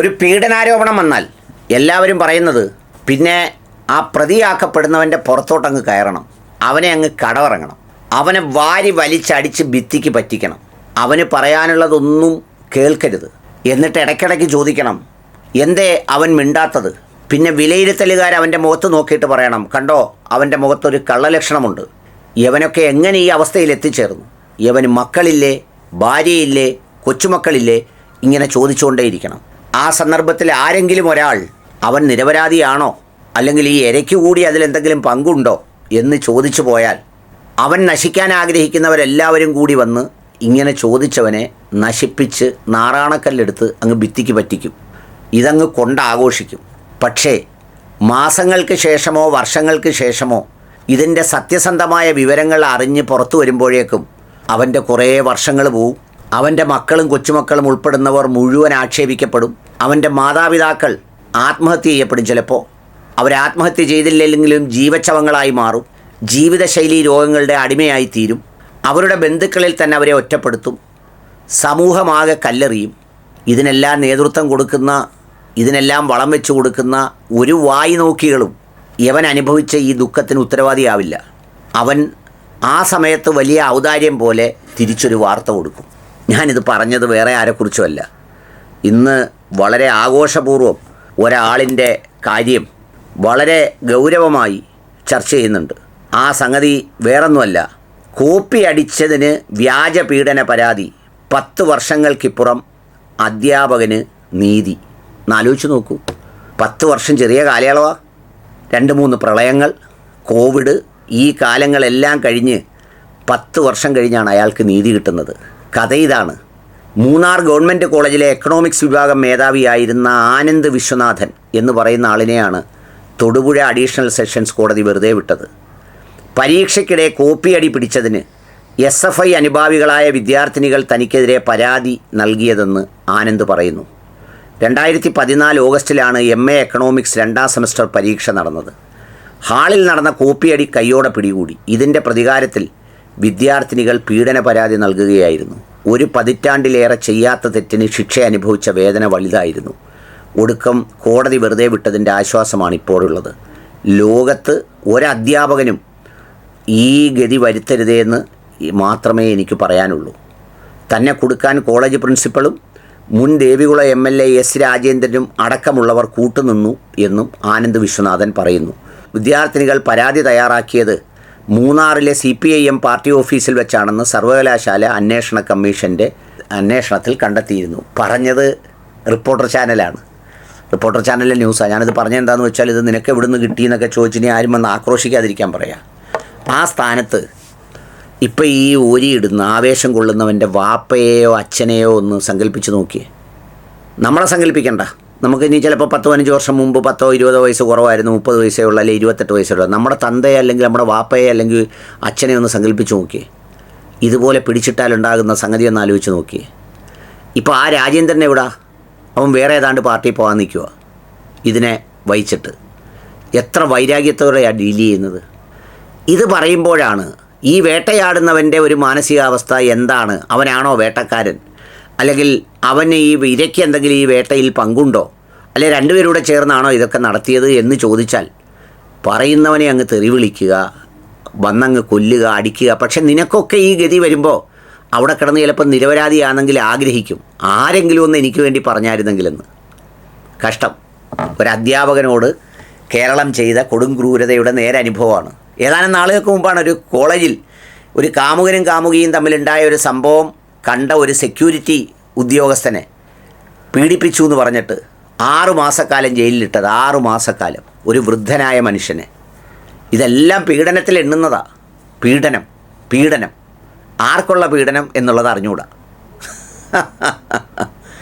ഒരു പീഡനാരോപണം വന്നാൽ എല്ലാവരും പറയുന്നത് പിന്നെ ആ പ്രതിയാക്കപ്പെടുന്നവന്റെ പുറത്തോട്ടങ്ങ് കയറണം. അവനെ അങ്ങ് കടവിറങ്ങണം. അവനെ വാരി വലിച്ചടിച്ച് ഭിത്തിക്ക് പറ്റിക്കണം. അവന് പറയാനുള്ളതൊന്നും കേൾക്കരുത്. എന്നിട്ട് ഇടയ്ക്കിടയ്ക്ക് ചോദിക്കണം എന്തേ അവൻ മിണ്ടാത്തത്? പിന്നെ വിലയിരുത്തലുകാർ അവന്റെ മുഖത്ത് നോക്കിയിട്ട് പറയണം കണ്ടോ അവന്റെ മുഖത്തൊരു കള്ളലക്ഷണമുണ്ട്. യവനൊക്കെ എങ്ങനെ ഈ അവസ്ഥയിൽ എത്തിച്ചേർന്നു? ഇവന് മക്കളില്ലേ ഭാര്യയില്ലേ കൊച്ചുമക്കളില്ലേ? ഇങ്ങനെ ചോദിച്ചുകൊണ്ടേയിരിക്കണം. ആ സന്ദർഭത്തിൽ ആരെങ്കിലും ഒരാൾ അവൻ നിരപരാധിയാണോ അല്ലെങ്കിൽ ഈ ഇരയ്ക്ക് കൂടി അതിലെന്തെങ്കിലും പങ്കുണ്ടോ എന്ന് ചോദിച്ചു പോയാൽ അവൻ നശിക്കാൻ ആഗ്രഹിക്കുന്നവരെല്ലാവരും കൂടി വന്ന് ഇങ്ങനെ ചോദിച്ചവനെ നശിപ്പിച്ച് നാറാണക്കല്ലെടുത്ത് അങ്ങ് ഭിത്തിക്ക് പറ്റിക്കും. ഇതങ്ങ് കൊണ്ടാഘോഷിക്കും. പക്ഷേ മാസങ്ങൾക്ക് ശേഷമോ വർഷങ്ങൾക്ക് ശേഷമോ ഇതിന്റെ സത്യസന്ധമായ വിവരങ്ങൾ അറിഞ്ഞ് പുറത്തു വരുമ്പോഴേക്കും അവന്റെ കുറേ വർഷങ്ങൾ പോവും. അവന്റെ മക്കളും കൊച്ചുമക്കളും ഉൾപ്പെടുന്നവർ മുഴുവൻ ആക്ഷേപിക്കപ്പെടും. അവന്റെ മാതാപിതാക്കൾ ആത്മഹത്യ ചെയ്യപ്പെടും ചിലപ്പോൾ. അവർ ആത്മഹത്യ ചെയ്തില്ലെങ്കിലും ജീവച്ചവങ്ങളായി മാറും. ജീവിതശൈലി രോഗങ്ങളുടെ അടിമയായി തീരും. അവരുടെ ബന്ധുക്കളിൽ തന്നെ അവരെ ഒറ്റപ്പെടുത്തും. സമൂഹമാകെ കല്ലെറിയും. ഇതിനെല്ലാം നേതൃത്വം കൊടുക്കുന്ന ഇതിനെല്ലാം വളം വെച്ചു കൊടുക്കുന്ന ഒരു വായി നോക്കികളും യവൻ അനുഭവിച്ച ഈ ദുഃഖത്തിന് ഉത്തരവാദിയാവില്ല. അവൻ ആ സമയത്ത് വലിയ ഔദാര്യം പോലെ തിരിച്ചൊരു വാർത്ത കൊടുക്കും. ഞാനിത് പറഞ്ഞത് വേറെ ആരെക്കുറിച്ചുമല്ല ഇന്ന് വളരെ ആഘോഷപൂർവം ഒരാളിന്റെ കാര്യം വളരെ ഗൗരവമായി ചർച്ച ചെയ്യുന്നുണ്ട്. ആ സംഗതി വേറൊന്നുമല്ല. കോപ്പി അടിച്ചതിന് വ്യാജ പീഡന പരാതി പത്ത് വർഷങ്ങൾക്കിപ്പുറം അധ്യാപകന് നീതി. എന്നാലോചിച്ച് നോക്കൂ. പത്ത് വർഷം ചെറിയ കാലയളവാ. രണ്ട് മൂന്ന് പ്രളയങ്ങൾ കോവിഡ് ഈ കാലങ്ങളെല്ലാം കഴിഞ്ഞ് പത്ത് വർഷം കഴിഞ്ഞാണ് അയാൾക്ക് നീതി കിട്ടുന്നത്. കഥ ഇതാണ്. മൂന്നാർ ഗവൺമെന്റ് കോളേജിലെ എക്കണോമിക്സ് വിഭാഗം മേധാവിയായിരുന്ന ആനന്ദ് വിശ്വനാഥൻ എന്ന് പറയുന്ന ആളിനെയാണ് തൊടുപുഴ അഡീഷണൽ സെഷൻസ് കോടതി വെറുതെ വിട്ടത്. പരീക്ഷയ്ക്കിടെ കോപ്പിയടി പിടിച്ചതിന് എസ് എഫ് ഐ അനുഭാവികളായ വിദ്യാർത്ഥിനികൾ തനിക്കെതിരെ പരാതി നൽകിയതെന്ന് ആനന്ദ് പറയുന്നു. രണ്ടായിരത്തി പതിനാല് ഓഗസ്റ്റിലാണ് എം എ എക്കണോമിക്സ് രണ്ടാം സെമസ്റ്റർ പരീക്ഷ നടന്നത്. ഹാളിൽ നടന്ന കോപ്പിയടി കയ്യോടെ പിടികൂടി. ഇതിന്റെ പ്രതികാരത്തിൽ വിദ്യാർത്ഥിനികൾ പീഡന പരാതി നൽകുകയായിരുന്നു. ഒരു പതിറ്റാണ്ടിലേറെ ചെയ്യാത്ത തെറ്റിന് ശിക്ഷ അനുഭവിച്ച വേദന വലുതായിരുന്നു. ഒടുക്കം കോടതി വെറുതെ വിട്ടതിന്റെ ആശ്വാസമാണ് ഇപ്പോഴുള്ളത് ലോകത്ത് ഒരധ്യാപകനും ഈ ഗതി വരുത്തരുതേന്ന് മാത്രമേ എനിക്ക് പറയാനുള്ളൂ. തന്നെ കൊടുക്കാൻ കോളേജ് പ്രിൻസിപ്പളും മുൻ Devikulam M L A S രാജേന്ദ്രനും അടക്കമുള്ളവർ കൂട്ടുനിന്നു എന്നും ആനന്ദ് വിശ്വനാഥൻ പറയുന്നു. വിദ്യാർത്ഥിനികൾ പരാതി തയ്യാറാക്കിയത് മൂന്നാറിലെ C P I M party ഓഫീസിൽ വെച്ചാണെന്ന് സർവകലാശാല അന്വേഷണ കമ്മീഷന്റെ അന്വേഷണത്തിൽ കണ്ടെത്തിയിരുന്നു. പറഞ്ഞത് റിപ്പോർട്ടർ ചാനലാണ്. റിപ്പോർട്ടർ ചാനലിലെ ന്യൂസാണ് ഞാനിത് പറഞ്ഞത് എന്താണെന്ന് വെച്ചാൽ ഇത് നിനക്ക് എവിടുന്ന് കിട്ടിയെന്നൊക്കെ ചോദിച്ചിനി ആരും വന്ന് ആക്രോശിക്കാതിരിക്കാൻ പറയാം. ആ സ്ഥാനത്ത് ഇപ്പം ഈ ഊരിയിടുന്ന ആവേശം കൊള്ളുന്നവന്റെ വാപ്പയെയോ അച്ഛനെയോ ഒന്ന് സങ്കല്പിച്ച് നോക്കിയേ. നമ്മളെ സങ്കല്പിക്കണ്ട നമുക്ക് ഇനി ചിലപ്പോൾ പത്ത് പതിനഞ്ച് വർഷം മുമ്പ് പത്തോ ഇരുപതോ വയസ്സ് കുറവായിരുന്നു മുപ്പത് വയസ്സേ ഉള്ളൂ അല്ലെങ്കിൽ ഇരുപത്തെട്ട് വയസ്സേ ഉള്ളൂ. നമ്മുടെ തന്തയെ അല്ലെങ്കിൽ നമ്മുടെ വാപ്പയെ അല്ലെങ്കിൽ അച്ഛനെ ഒന്ന് സങ്കല്പിച്ച് നോക്കിയേ. ഇതുപോലെ പിടിച്ചിട്ടാലുണ്ടാകുന്ന സംഗതി ഒന്ന് ആലോചിച്ച് നോക്കിയേ. ഇപ്പോൾ ആ രാജേന്ദ്രൻ എവിടാ? അവൻ വേറെ ഏതാണ്ട് പാർട്ടി പോകാൻ നിൽക്കുക ഇതിനെ വഹിച്ചിട്ട്. എത്ര വൈരാഗ്യത്തോടെയാണ് ഡീൽ ചെയ്യുന്നത്? ഇത് പറയുമ്പോഴാണ് ഈ വേട്ടയാടുന്നവന്റെ ഒരു മാനസികാവസ്ഥ എന്താണ്? അവനാണോ വേട്ടക്കാരൻ? അല്ലെങ്കിൽ അവന് ഈ ഇരയ്ക്ക് എന്തെങ്കിലും ഈ വേട്ടയിൽ പങ്കുണ്ടോ? അല്ലെ രണ്ടുപേരൂടെ ചേർന്നാണോ ഇതൊക്കെ നടത്തിയത് എന്ന് ചോദിച്ചാൽ പറയുന്നവനെ അങ്ങ് തെറിവിളിക്കുക വന്നങ്ങ് കൊല്ലുക അടിക്കുക. പക്ഷെ നിനക്കൊക്കെ ഈ ഗതി വരുമ്പോൾ അവിടെ കിടന്ന് ചിലപ്പോൾ നിരപരാധിയാണെങ്കിൽ ആഗ്രഹിക്കും. ആരെങ്കിലും ഒന്ന് എനിക്ക് വേണ്ടി പറഞ്ഞായിരുന്നെങ്കിലെന്ന്. കഷ്ടം. ഒരു അധ്യാപകനോട് കേരളം ചെയ്ത കൊടും ക്രൂരതയുടെ നേരെ അനുഭവമാണ് ഏതാനും നാളുകൾക്ക് മുമ്പാണ് ഒരു കോളേജിൽ ഒരു കാമുകനും കാമുകിയും തമ്മിലുണ്ടായ ഒരു സംഭവം കണ്ട ഒരു സെക്യൂരിറ്റി ഉദ്യോഗസ്ഥനെ പീഡിപ്പിച്ചു എന്ന് പറഞ്ഞിട്ട് ആറു മാസക്കാലം ജയിലിലിട്ടത് ആറു മാസക്കാലം. ഒരു വൃദ്ധനായ മനുഷ്യനെ. ഇതെല്ലാം പീഡനത്തിൽ എണ്ണുന്നതാ. പീഡനം പീഡനം. ആർക്കുള്ള പീഡനം എന്നുള്ളത് അറിഞ്ഞുകൂടാ